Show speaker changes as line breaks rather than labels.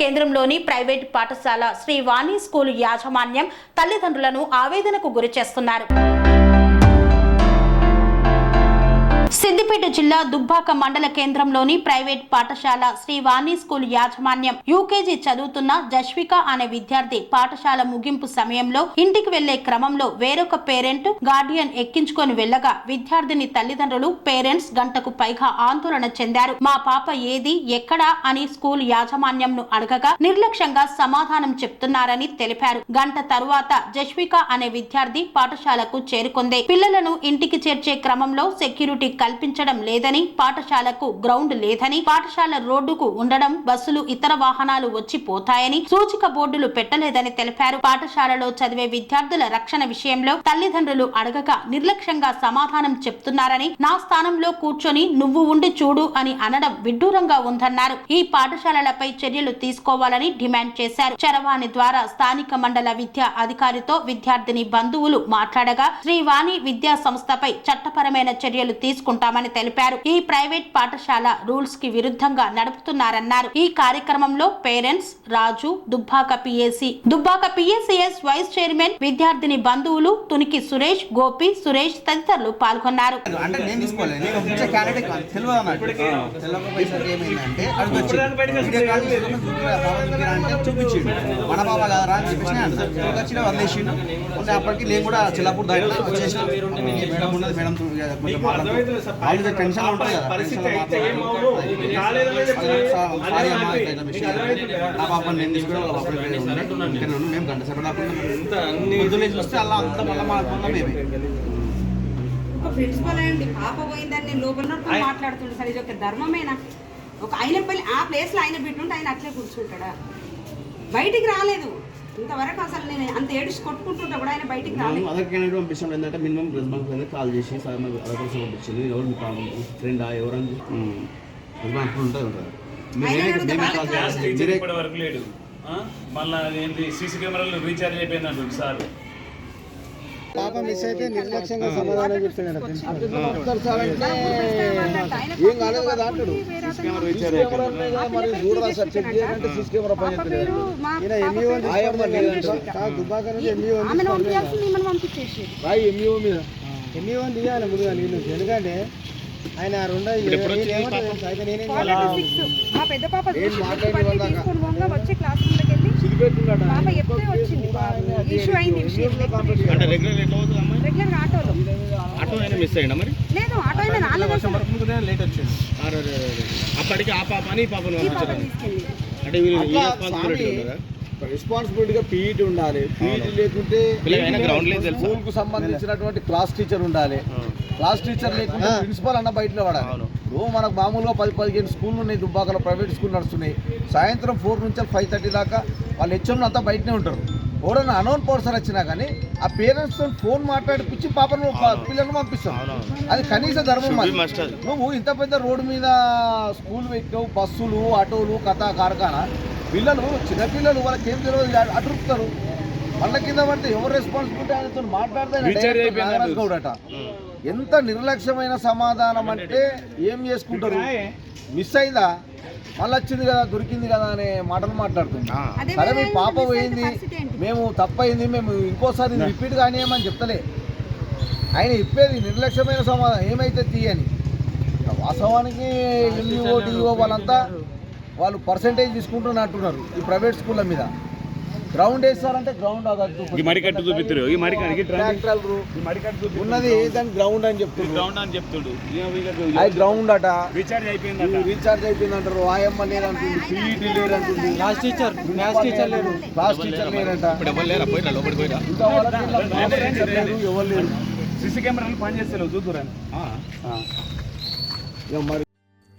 కేంద్రంలోని ప్రైవేట్ పాఠశాల శ్రీ వాణి స్కూల్ యాజమాన్యం తల్లిదండ్రులను ఆవేదనకు గురి చేస్తున్నారు. సిద్దిపేట జిల్లా దుబ్బాక మండల కేంద్రంలోని ప్రైవేట్ పాఠశాల శ్రీ వాణి స్కూల్ యాజమాన్యం యూకేజీ చదువుతున్న జస్విక అనే విద్యార్థి పాఠశాల ముగింపు సమయంలో ఇంటికి వెళ్ళే క్రమంలో వేరొక పేరెంట్ గార్డియన్ ఎక్కించుకొని వెళ్ళగా విద్యార్థిని తల్లిదండ్రులు పేరెంట్స్ గంటకు పైగా ఆందోళన చెందారు. మా పాప ఏది ఎక్కడా? అని స్కూల్ యాజమాన్యంను అడగగా నిర్లక్ష్యంగా సమాధానం చెప్తున్నారని తెలిపారు. గంట తరువాత జస్విక అనే విద్యార్థి పాఠశాలకు చేరుకుంది. పిల్లలను ఇంటికి చేర్చే క్రమంలో సెక్యూరిటీ కల్పించడం లేదని పాఠశాలకు గ్రౌండ్ లేదని పాఠశాల రోడ్డుకు ఉండడం బస్సులు ఇతర వాహనాలు వచ్చి పోతాయని సూచిక బోర్డులు పెట్టలేదని తెలిపారు. పాఠశాలలో చదివే విద్యార్థుల రక్షణ విషయంలో తల్లిదండ్రులు అడగక నిర్లక్ష్యంగా సమాధానం చెప్తున్నారని నా స్థానంలో కూర్చొని నువ్వు ఉండి చూడు అని అనడం విడ్డూరంగా ఉందన్నారు. ఈ పాఠశాలలపై చర్యలు తీసుకోవాలని డిమాండ్ చేశారు. చరవాణి ద్వారా స్థానిక మండల విద్యా అధికారితో విద్యార్థిని బంధువులు మాట్లాడగా శ్రీవాణి విద్యా సంస్థపై చట్టపరమైన చర్యలు తీసుకుంటామని తెలిపారు. ఈ ప్రైవేట్ పాఠశాల రూల్స్కి విరుద్ధంగా నడుపుతున్నారన్నారు. ఈ కార్యక్రమంలో parents Raju Dubbaka PAC Dubbaka PSCS vice chairman విద్యార్థిని బంధువులు తునికి సురేష్ గోపి సురేష్ తదితరులు పాల్గొన్నారు.
చూపించిండు. మన బాబా కదరా అని చెప్పేసి అప్పటికి నేను కూడా చిల్లపూర్ వచ్చేసిన. మేడం ఉన్నది మేడం కొంచెం మాట్లాడుతూ వాళ్ళు టెన్షన్ ఉంటుంది కదా. నా పాప నేను తీసుకుని వాళ్ళ పాప మేము గంట సేపు చూస్తే అలా అంతా మళ్ళీ మాట్లాడుకుందాం మేమే
ఒక ప్రిన్సిపల్ అయ్యండి పాప పోయిందని నేను లోపల మాట్లాడుతుండే. సార్ ఇది ఒక ధర్మమేనా? ఒక ఆయన పల్లి ఆ ప్లేస్లో ఆయన పెట్టుంటే ఆయన అట్లే కూర్చుంటాడా? బయటికి రాలేదు. ఇంతవరకు అసలు నేను అంత ఏడుచి కొట్టుకుంటుంటా కూడా ఆయన బయటికి రాలేదు.
అదర్ క్యాండిడేట్ పంపిస్తాం ఏంటంటే మినిమం రెస్పాన్స్ అనేది కాల్ చేసి సార్ మాకు అదర్ కోసం పంపించింది ఎవరు మీ ప్రాబ్లం ఫ్రెండా ఎవరని రెస్పాన్స్ ఉంటుంది ఉంటుంది
ఆ? మళ్ళా ఏంటి సీసీ కెమెరాలు రీఛార్జ్ అయిపోయింది అంటుంది సార్.
పాప మిస్ అయితే నిర్లక్ష్యంగా సమాధానం చెప్తున్నాడు చెప్తారు సార్ అంటే ఏం కాలేదు కదా అంటాడు. మరి చూడరా సార్ చెక్ చేయాలంటే సీసీ కెమెరా పని చేస్తలేదు ఈయన ఎంఈఓ ఆయమ్మ లేదంట కాదు దుబ్బాక నుంచి ఎంఈఓ
ఆమెను పంపించాల్సింది మిమ్మల్ని పంపించేసి
రాయి ఎంఈఓ మీద. ఎంఈఓ తీయాలి ముందుగా నేను ఎందుకంటే ఆయన రెండు అయితే నేనేం
పెద్ద పాప
ఏం మాట్లాడి
బండి
వాళ్ళగా?
తీసుకొని పోగా వచ్చి క్లాస్
అంటే రెగ్యులర్ ఎట్లా అవుతుంది? అమ్మాయి
రెగ్యులర్ ఆటోలో.
ఆటో అయినా మిస్ అయ్యిందా మరి?
లేదు ఆటో అయినా రాలేదు అసలు.
లేట్ వచ్చింది.
అరే, అరే, అరే, అరే. అప్పటికి ఆ పాప అని పాపను అంటే
రెస్పాన్సిబిలిటీగా పీఈటీ ఉండాలి. పీఈటీ లేకుంటే
పిల్లలైనా ground లేదు తెలుసా?
స్కూల్కు సంబంధించినటువంటి క్లాస్ టీచర్ ఉండాలి. క్లాస్ టీచర్ లేకుంటే ప్రిన్సిపల్ అన్న బయటలో పడాలి. ఓ మనకు మామూలుగా పది పదిహేను స్కూళ్ళు ఉన్నాయి దుబ్బాకలో ప్రైవేట్ స్కూల్ నడుస్తున్నాయి. సాయంత్రం ఫోర్ నుంచి ఫైవ్ థర్టీ దాకా వాళ్ళు హెచ్ఎంలు అంతా బయటనే ఉంటారు. ఎవరైనా అనౌన్ పర్సన్ వచ్చినా కానీ ఆ పేరెంట్స్తో ఫోన్ మాట్లాడిపించి పాపను పిల్లల్ని పంపిస్తాం అది కనీస ధర్మం. నువ్వు ఇంత పెద్ద రోడ్డు మీద స్కూల్ పెట్టావు బస్సులు ఆటోలు కథ కార్ఖానా. పిల్లలు చిన్నపిల్లలు వాళ్ళకి ఏం తెలియదు అటురుపుతారు. వాళ్ళ కింద పడితే ఎవరు రెస్పాన్సిబిలిటీ ఆయనతో మాట్లాడితే గౌడట ఎంత నిర్లక్ష్యమైన సమాధానం అంటే ఏం చేసుకుంటారు? మిస్ అయిందా? మళ్ళీ వచ్చింది కదా దొరికింది కదా అనే మాటలు.
అదే
సరే మీ పాప పోయింది? మేము తప్పయింది మేము ఇంకోసారి రిపీట్ కానియమని చెప్తలే. ఆయన చెప్పేది నిర్లక్ష్యమైన సమాధానం ఏమైతే తీయని? వాస్తవానికి ఎంఈఓ డిఓ వాళ్ళంతా వాళ్ళు పర్సంటేజ్ తీసుకుంటున్నట్టున్నారు ఈ ప్రైవేట్ స్కూళ్ళ మీద. గ్రౌండ్ వేస్తారంటే గ్రౌండ్
ఈ మడికట్టు చూపిస్తారు ఈ మడికట్టు
ట్రాక్టర్లు
ఈ మడికట్టు చూపి
ఉన్నది దాని గ్రౌండ్ అని చెప్తున్నారు
గ్రౌండ్ అని చెప్తుడు.
అది గ్రౌండ్ అట.
రీఛార్జ్ అయిపోయిందట.
రీఛార్జ్ అయిపోయింది అంటారు ఆయమ్మ లేదంటుంది. పీఈటీ లేదంటుంది. క్లాస్ టీచర్ క్లాస్ టీచర్ లేరు. క్లాస్ టీచర్ లేరంట.
ఇప్పుడు ఎవరు లేరా? పోయినా లోపలికి పోయినా
ఇంకా వాళ్ళకి ఇలా క్లాస్ టీచర్ లేరు ఎవరు లేరు.
సీసీ కెమెరాలు పనిచేస్తలేవు చూద్దురని
ఇక మరి